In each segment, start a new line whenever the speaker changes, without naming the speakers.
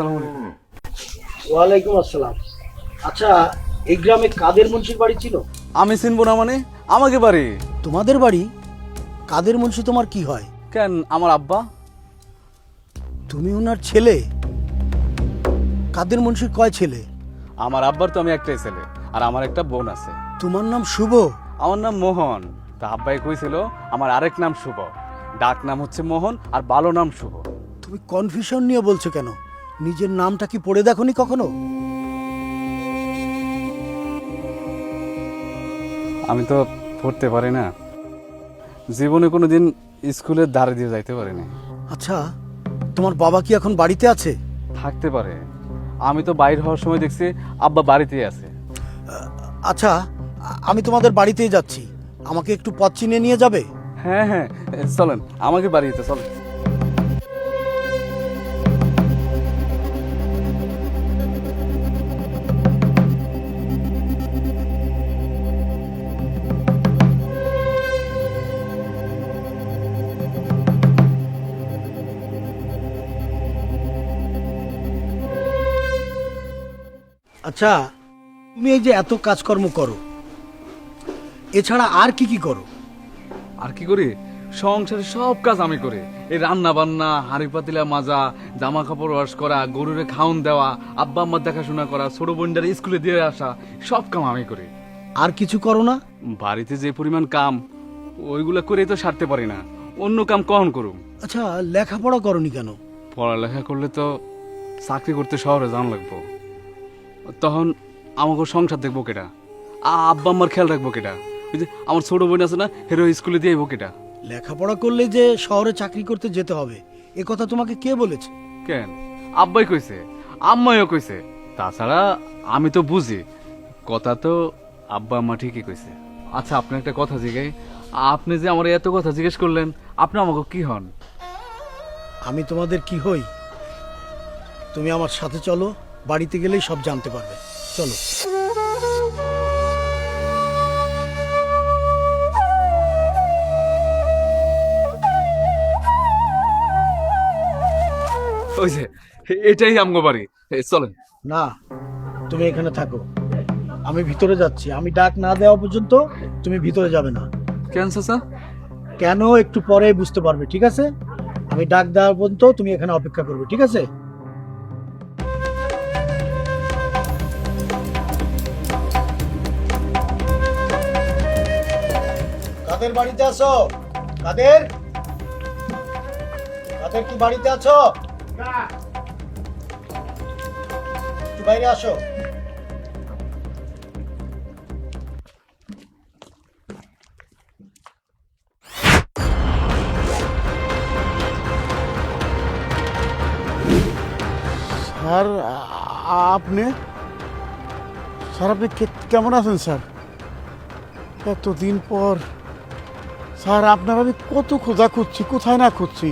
আসসালামু আলাইকুম।
ওয়ালাইকুম আসসালাম। আচ্ছা এই গ্রামে কাদের মুন্সির বাড়ি ছিল?
আমি চিনবো না মানে আমাকে বাড়ি?
তোমাদের বাড়ি? কাদের মুন্সি তোমার কি হয়?
কেন আমার আব্বা?
তুমি ওনার ছেলে? কাদের মুন্সির কয় ছেলে?
আমার আব্বার তো আমি একটাই ছেলে আর আমার একটা বোন আছে।
তোমার নাম শুভ?
আমার নাম মোহন। তা আব্বাই কইছিল আমার আরেক নাম শুভ। ডাক নাম হচ্ছে মোহন আর ভালো নাম শুভ।
তুমি কনফিউশন নিয়ে বলছো কেন? নিজের নামটা কি পড়ে দেখোনি কখনো?
আমি তো পড়তে পারি না। জীবনে কোনো দিন স্কুলের ধারে দিয়ে যাইতে পারিনি।
আচ্ছা তোমার বাবা কি এখন বাড়িতে আছে?
থাকতে পারে। আমি তো বাইর হওয়ার সময় দেখছি আব্বা বাড়িতেই আছে।
আচ্ছা আমি তোমাদের বাড়িতেই যাচ্ছি। আমাকে একটু পথ চিনে নিয়ে যাবে?
হ্যাঁ হ্যাঁ চলেন আমাকে বাড়িতে চলেন।
আচ্ছা তুমি এই যে এত কাজকর্ম করো এছাড়া আর কি কি করো?
আর কি করি? সংসারের সব কাজ আমি করি। এই রান্না বান্না হাঁড়ি পাতিলা মাজা জামা কাপড় ওয়াশ করা গরুরে খাওন দেওয়া আব্বা আম্মার দেখাশোনা করা ছোট বোনটারে স্কুলে দিয়ে আসা সব কাম আমি করি।
আর কিছু করো না?
বাড়িতে যে পরিমাণ কাম ওইগুলো করে তো সারতে পারি না। অন্য কাম কখন করুম?
আচ্ছা লেখাপড়া করনি কেন?
পড়ালেখা করলে তো চাকরি করতে শহরে যান লাগবো। তখন আমাকে সংসার দেখব কেটা? আব্বা আম্মার খেয়াল রাখব কেটা? ওই যে আমার ছোট বোন আছে না হেরো স্কুলে দিয়ে কেটা?
লেখাপড়া করলে যে শহরে চাকরি করতে যেতে হবে এ কথা তোমাকে কে বলেছে?
কেন? আব্বাই কইছে আম্মাইও কইছে। তাছাড়া আমি তো বুঝি কথা তো আব্বা আম্মা ঠিকই কইছে। আচ্ছা আপনি একটা কথা জিগাই আপনি যে আমার এত কথা জিজ্ঞেস করলেন আপনি আমাকে কি হন?
আমি তোমাদের কি হই? তুমি আমার সাথে চলো বাড়িতে গেলেই সব জানতে পারবে। চলো।
ওই যে এটাই আমগো বাড়ি। চলেন।
না তুমি এখানে থাকো। আমি ভিতরে যাচ্ছি। আমি ডাক না দেওয়া পর্যন্ত তুমি ভিতরে যাবে না।
কেন চাচা?
কেন? একটু পরে বুঝতে পারবে ঠিক আছে? আমি ডাক দেওয়া পর্যন্ত তুমি এখানে অপেক্ষা করবে ঠিক আছে? কাদের বাড়িতে আছো? কাদের কাদের কি বাড়িতে আছো? বাইরে আসো।
স্যার, আপনি? স্যার, আপনি কেমন আছেন, স্যার? এতদিন পর স্যার আপনার আমি কত খোঁজা খুঁজছি কোথায় না খুঁজছি।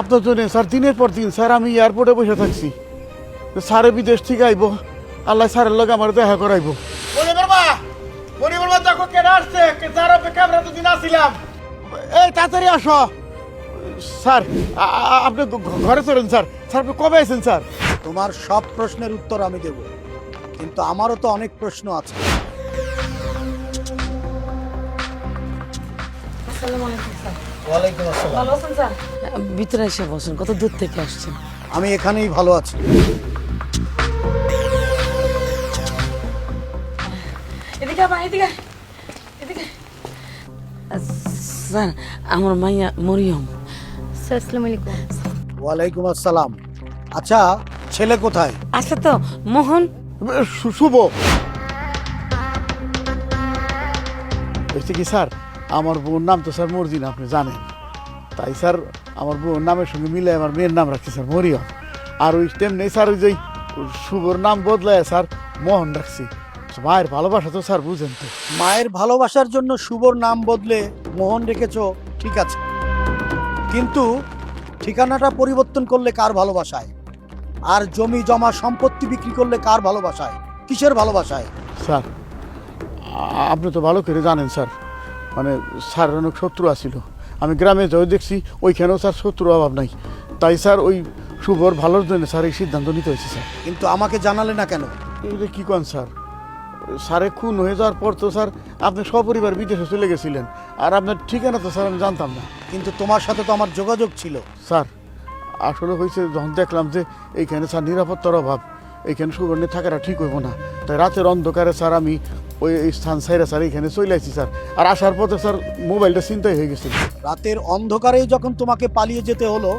আপনার জন্য স্যার দিনের পর দিন স্যার আমি এয়ারপোর্টে বসে থাকছি। তো স্যারে বিদেশ থেকে আইব আল্লাহ স্যারের লগে আমার দেখা করাইব। এই তাড়াতাড়ি আসো। স্যার আপনি ঘরে চলেন স্যার। স্যার আপনি কবে আছেন স্যার?
তোমার সব প্রশ্নের উত্তর আমি দেব। কিন্তু আমারও তো অনেক প্রশ্ন আছে।
ভিতরে এসে বসেন কত দূর থেকে আসছেন?
আমি এখানেই ভালো আছি।
এদিকে এদিকে এদিকে। স্যার আমার মাইয়া মরিয়ম।
আসসালামু আলাইকুম।
ওয়ালাইকুম আসসালাম। আচ্ছা ছেলে কোথায়?
আচ্ছা তো মোহন।
শুভ। হয়েছে কি স্যার? আমার বউর নাম তো স্যার মর্জিনা আপনি জানেন। তাই স্যার আমার বউর নামের সঙ্গে মিলে আমার মেয়ের নাম রাখছি স্যার মরিয়ম। আর ওই তেমনি স্যার ওই যে শুভর নাম বদলায় স্যার মোহন রাখছি। মায়ের ভালোবাসা তো স্যার বুঝেন তো।
মায়ের ভালোবাসার জন্য শুভর নাম বদলে মোহন রেখেছ ঠিক আছে। কিন্তু ঠিকানাটা পরিবর্তন করলে কার ভালোবাসায়? আর জমি জমা সম্পত্তি বিক্রি করলে কার ভালোবাসায়? কিসের ভালোবাসায়?
স্যার আপনি তো ভালো করে জানেন স্যার। মানে স্যার অনেক শত্রু আছিল। আমি গ্রামে যাই দেখছি ওইখানেও স্যার শত্রু অভাব নাই। তাই স্যার ওই শুভর ভালোর জন্য স্যার এই সিদ্ধান্ত নিতে হয়েছে স্যার।
কিন্তু আমাকে জানালে না কেন?
এটা কি কন স্যার? স্যারে খুন হয়ে যাওয়ার পর তো স্যার আপনি সপরিবার বিদেশে চলে গেছিলেন। আর আপনার ঠিকানা তো স্যার আমি জানতাম না।
কিন্তু তোমার সাথে তো আমার যোগাযোগ ছিল।
স্যার আসলে হয়েছে যখন দেখলাম যে এইখানে স্যার নিরাপত্তার অভাব এইখানে সুবর্ণে থাকাটা ঠিক হইব না। তাই রাতের অন্ধকারে স্যার আমি ওই স্থান সাইরা স্যার এখানে চলে আসছি স্যার। আর আসার পথে স্যার মোবাইলটা চিন্তাই হয়ে গেছিল।
রাতের অন্ধকারেই যখন তোমাকে পালিয়ে যেতে হলো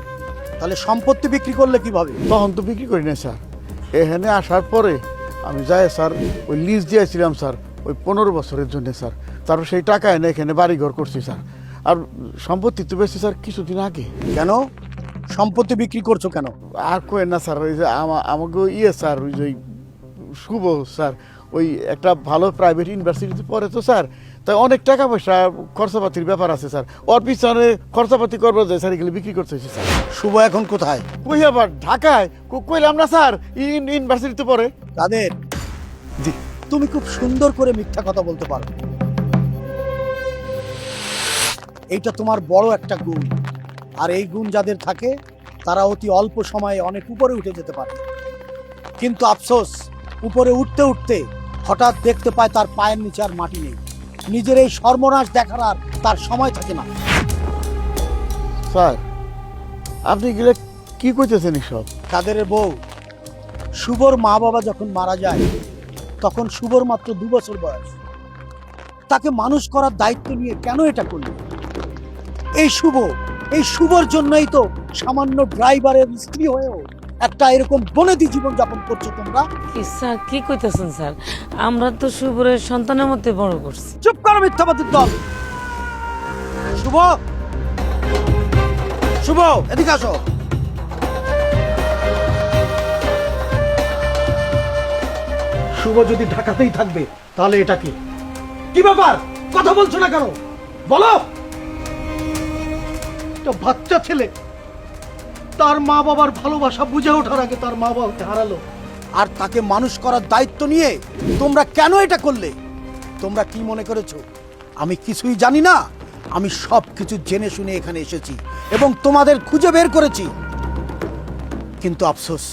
তাহলে সম্পত্তি বিক্রি করলে কীভাবে?
তখন তো বিক্রি করি না স্যার। এখানে আসার পরে আমি যাই স্যার ওই লিজ দিয়েছিলাম স্যার ওই পনেরো বছরের জন্য স্যার। তারপর সেই টাকা এনে এখানে বাড়িঘর করছি স্যার। আর সম্পত্তি তো বেশি স্যার কিছুদিন আগে।
কেন? সম্পত্তি বিক্রি করছ কেন?
আর কই না স্যার ওই যে আমাকে ইয়ে স্যার ওই যে ওই শুভ স্যার ওই একটা ভালো প্রাইভেট ইউনিভার্সিটিতে পড়ে তো স্যার। তাই অনেক টাকা পয়সা খরচাপাতির ব্যাপার আছে স্যার। ওর পিছনে খরচাপাতি করব যে স্যার এগুলো বিক্রি করতে হয়েছে স্যার।
শুভ এখন কোথায়?
কই আবার? ঢাকায়? কইলাম না স্যার ইউন- ইউনিভার্সিটিতে পড়ে।
তাদের
জি।
তুমি খুব সুন্দর করে মিথ্যা কথা বলতে পারো। এইটা তোমার বড় একটা গুণ। আর এই গুণ যাদের থাকে তারা অতি অল্প সময়ে অনেক উপরে উঠে যেতে পারে। কিন্তু আফসোস উপরে উঠতে উঠতে হঠাৎ দেখতে পায় তার পায়ের নিচে আর মাটি নেই। নিজের এই সর্বনাশ দেখার আর তার সময় থাকে না।
স্যার আপনি গেলে কি কইতেছেন এসব?
কাদেরের বউ শুভর মা বাবা যখন মারা যায় তখন শুভর মাত্র দু বছর বয়স। তাকে মানুষ করার দায়িত্ব নিয়ে কেন এটা করলি এই শুভ এই শুভর জন্যই তো সামান্য ড্রাইভারের স্ত্রী হয়েও একটা এরকম বনেদি জীবন যাপন করছ তোমরা।
স্যার কি কইতেছেন স্যার? আমরা তো শুভরের সন্তানের মধ্যে বড় করছি।
চুপ করো মিথ্যাবাদীর দল। শুভ? শুভ এদিকে আসো। শুভ যদি ঢাকাতেই থাকবে তাহলে এটা কি? কি ব্যাপার? কথা বলছো না কেন? বলো! তো বাচ্চা ছেলে তার মা বাবার ভালোবাসা বুঝে ওঠার আগে তার মা বাবাকে হারালো। আর তাকে মানুষ করার দায়িত্ব নিয়ে তোমরা কেন এটা করলে? তোমরা কি মনে করেছ? আমি কিছুই জানি না। আমি সব কিছু জেনে শুনে এখানে এসেছি এবং তোমাদের খুঁজে বের করেছি। কিন্তু আফসোস,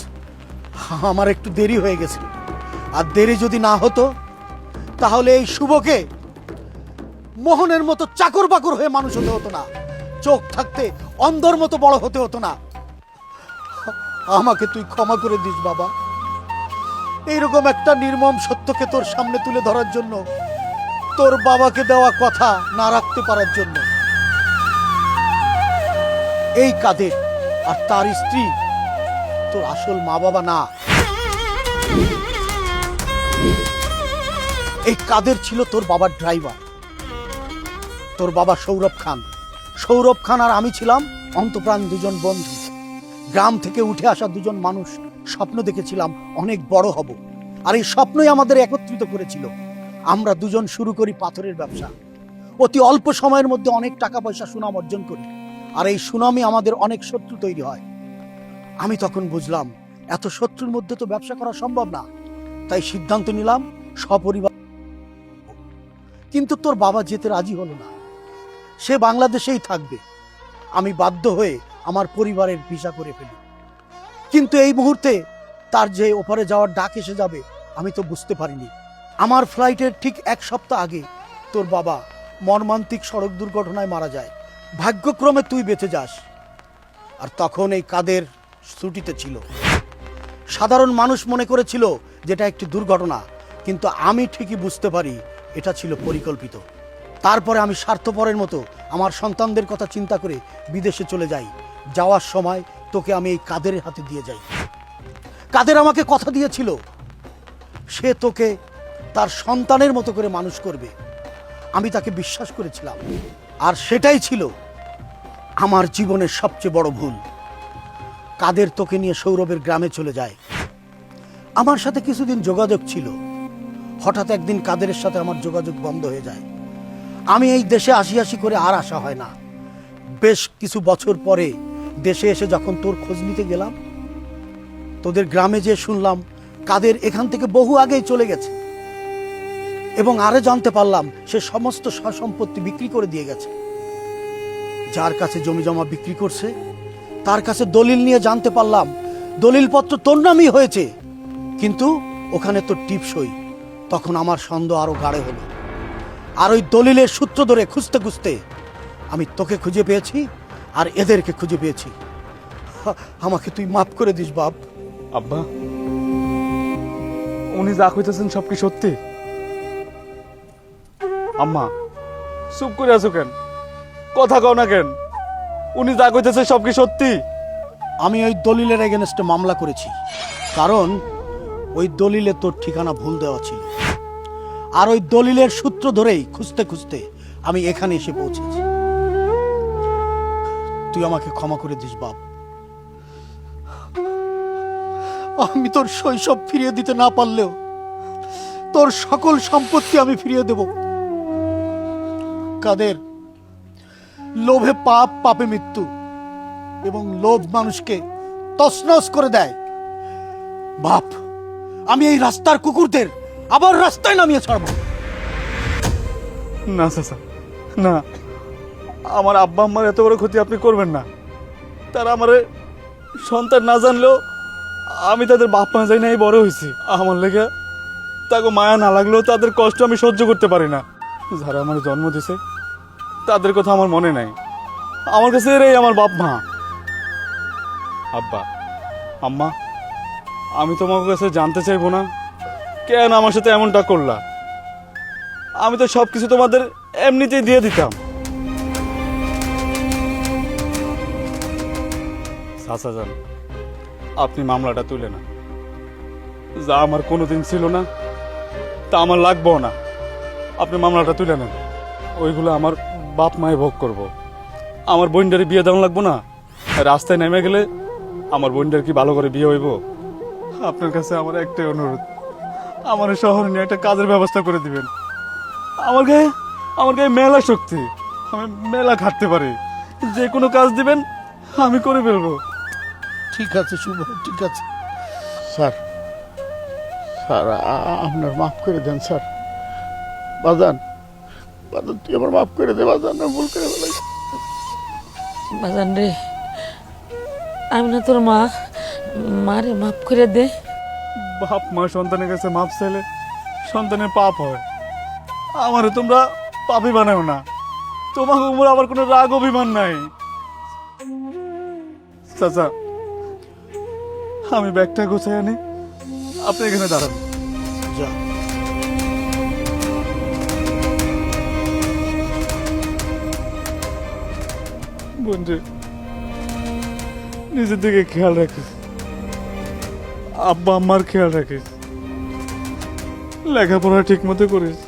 আমার একটু দেরি হয়ে গেছে। আর দেরি যদি না হতো, তাহলে এই শুভকে মোহনের মতো চাকর বাকর হয়ে মানুষ হতে হতো না। চোখ থাকতে অন্ধর মতো বড় হতে হতো না। আমাকে তুই ক্ষমা করে দিস, বাবা। এইরকম একটা নির্মম সত্যকে তোর সামনে তুলে ধরার জন্য, তোর বাবাকে দেওয়া কথা না রাখতে পারার জন্য। এই কাদের আর তার স্ত্রী তোর আসল মা বাবা না। এই কাদের ছিল তোর বাবার ড্রাইভার। তোর বাবা সৌরভ খান। সৌরভ খান আর আমি ছিলাম অন্তপ্রাণ দুজন বন্ধু। গ্রাম থেকে উঠে আসা দুজন মানুষ স্বপ্ন দেখেছিলাম, অনেক বড় হব। আর এই স্বপ্নই আমাদের একত্রিত করেছিল। আমরা দুজন শুরু করি পাথরের ব্যবসা। অতি অল্প সময়ের মধ্যে অনেক টাকা পয়সা সুনাম অর্জন করি। আর এই সুনামই আমাদের অনেক শত্রু তৈরি হয়। আমি তখন বুঝলাম, এত শত্রুর মধ্যে তো ব্যবসা করা সম্ভব না। তাই সিদ্ধান্ত নিলাম, সপরিবার কিন্তু তোর বাবা যেতে রাজি হলো না। সে বাংলাদেশেই থাকবে। আমি বাধ্য হয়ে আমার পরিবারের ভিসা করে ফেলি। কিন্তু এই মুহূর্তে তার যে ওপারে যাওয়ার ডাক এসে যাবে, আমি তো বুঝতে পারিনি। আমার ফ্লাইটের ঠিক এক সপ্তাহ আগে তোর বাবা মর্মান্তিক সড়ক দুর্ঘটনায় মারা যায়। ভাগ্যক্রমে তুই বেঁচে যাস। আর তখন এই কাদের ছুটিতে ছিল। সাধারণ মানুষ মনে করেছিল যেটা একটি দুর্ঘটনা, কিন্তু আমি ঠিকই বুঝতে পারি এটা ছিল পরিকল্পিত। তারপরে আমি স্বার্থপরের মতো আমার সন্তানদের কথা চিন্তা করে বিদেশে চলে যাই। যাওয়ার সময় তোকে আমি এই কাদের হাতে দিয়ে যাই? কাদের আমাকে কথা দিয়েছিল? সে তোকে তার সন্তানের মতো করে মানুষ করবে। আমি তাকে বিশ্বাস করেছিলাম। আর সেটাই ছিল আমার জীবনের সবচেয়ে বড় ভুল। কাদের তোকে নিয়ে সৌরভের গ্রামে চলে যায়। আমার সাথে কিছুদিন যোগাযোগ ছিল। হঠাৎ একদিন কাদেরের সাথে আমার যোগাযোগ বন্ধ হয়ে যায়। আমি এই দেশে আসি আসি করে আর আসা হয় না। বেশ কিছু বছর পরে দেশে এসে যখন তোর খোঁজ নিতে গেলাম, তোদের গ্রামে যে শুনলাম কাদের এখান থেকে বহু আগেই চলে গেছে। এবং আরও জানতে পারলাম সে সমস্ত সম্পত্তি বিক্রি করে দিয়ে গেছে। যার কাছে জমি জমা বিক্রি করছে, তার কাছে দলিল নিয়ে জানতে পারলাম দলিলপত্র তোর নামই হয়েছে। কিন্তু ওখানে তো টিপসই, তখন আমার সন্দেহ আরও গাঢ় হলো। আর ওই দলিলের সূত্র ধরে খুঁজতে খুঁজতে আমি তোকে খুঁজে পেয়েছি। আর এদেরকে খুঁজে পেয়েছি। আমাকে তুই মাফ করে দিস বাপ।
আব্বা উনি যা কইতেছেন সব কি সত্যি? আম্মা চুপ করে আছো কেন? কথা কও না কেন? উনি যা কইতেছে সব কি সত্যি?
আমি ওই দলিলের এগেনস্টে মামলা করেছি। কারণ ওই দলিলে তোর ঠিকানা ভুল দেওয়া ছিল। আর ওই দলিলের সূত্র ধরেই খুঁজতে খুঁজতে আমি এখানে এসে পৌঁছেছি। তুই আমাকে ক্ষমা করে দিস, বাপ। আমি তোর শৈশব ফিরিয়ে দিতে না পারলেও তোর সকল সম্পত্তি আমি ফিরিয়ে দেব। কাদের? লোভে পাপ, পাপে মৃত্যু এবং লোভ মানুষকে তছনছ করে দেয়। বাপ, আমি এই রাস্তার কুকুরদের আবার রাস্তায় নামিয়ে ছাড়বো।
না, চাচা, না। আমার আব্বা আম্মার এত বড় ক্ষতি আপনি করবেন না। তারা আমার সন্তান না জানলেও আমি তাদের বাপ মা যাই নাই বড় হয়েছি। আমার লেগে তাকে মায়া না লাগলেও তাদের কষ্ট আমি সহ্য করতে পারি না। যারা আমার জন্ম দিছে, তাদের কথা আমার মনে নাই। আমার কাছে এরাই আমার বাপ মা। আব্বা, আম্মা, আমি তোমার কাছে জানতে চাইব না, কেন আমার সাথে এমনটা করলা? আমি তো সব কিছু তোমাদের এমনিতেই দিয়ে দিতাম। যান আপনি মামলাটা তুলে না যা আমার কোনোদিন ছিল না, তা আমার লাগবেও না। আপনি মামলাটা তুলে নেন। ওইগুলো আমার বাপ মায়ে ভোগ করব। আমার বোনটারে বিয়ে দেওয়া লাগবো না। রাস্তায় নেমে গেলে আমার বোনটার কি ভালো করে বিয়ে হইব? আপনার কাছে আমার একটাই অনুরোধ। আমার শহরে নিয়ে একটা কাজের ব্যবস্থা করে দিবেন। আমার গায়ে আমার গায়ে মেলা শক্তি। আমি মেলা খাটতে পারি। যে কোনো কাজ দিবেন, আমি করে ফেলব।
ঠিক আছে শুভ ঠিক আছে।
স্যার স্যার আপনার মাফ করে দেন স্যার। বাজান বাজান তুই আমার মাফ করে দে বাজান আমি ভুল করে ফেলাই
বাজান রে আমি না তোর মা মারে মাফ করে দে।
বাপ মা সন্তানের কাছে মাপ চাইলে সন্তানের পাপ হয়। আমারে তোমরা পাপি বানাও না। তোমার উপর আবার কোনো রাগ অভিমান নাই। চাচা আমি ব্যাগটা গোছাই আনি। আপনি এখানে দাঁড়ান।
যা।
বন্ধু নিজের দিকে খেয়াল রাখিস। আব্বা আম্মার খেয়াল রাখিস। লেখাপড়া ঠিক মতো করিস।